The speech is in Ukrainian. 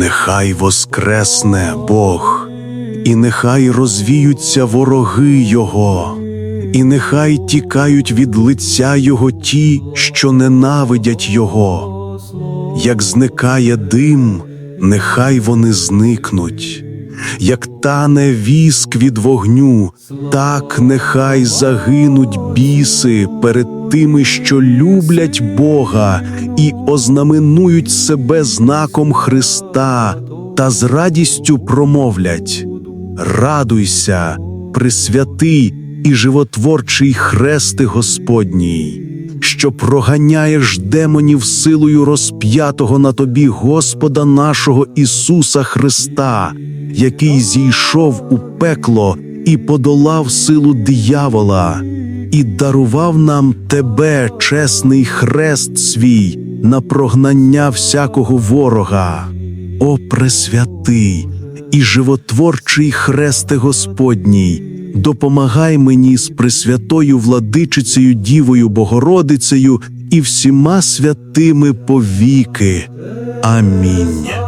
Нехай воскресне Бог, і нехай розвіються вороги Його, і нехай тікають від лиця Його ті, що ненавидять Його. Як зникає дим, нехай вони зникнуть. Як тане віск від вогню, так нехай загинуть біси перед тими, що люблять Бога і ознаменують себе знаком Христа та з радістю промовлять: Радуйся, присвятий і животворчий хрести Господній, що проганяєш демонів силою розп'ятого на тобі Господа нашого Ісуса Христа, який зійшов у пекло і подолав силу диявола, і дарував нам тебе, чесний хрест свій, на прогнання всякого ворога. О пресвятий і животворчий хресте Господній, допомагай мені з пресвятою владичицею Дівою Богородицею і всіма святими повіки. Амінь.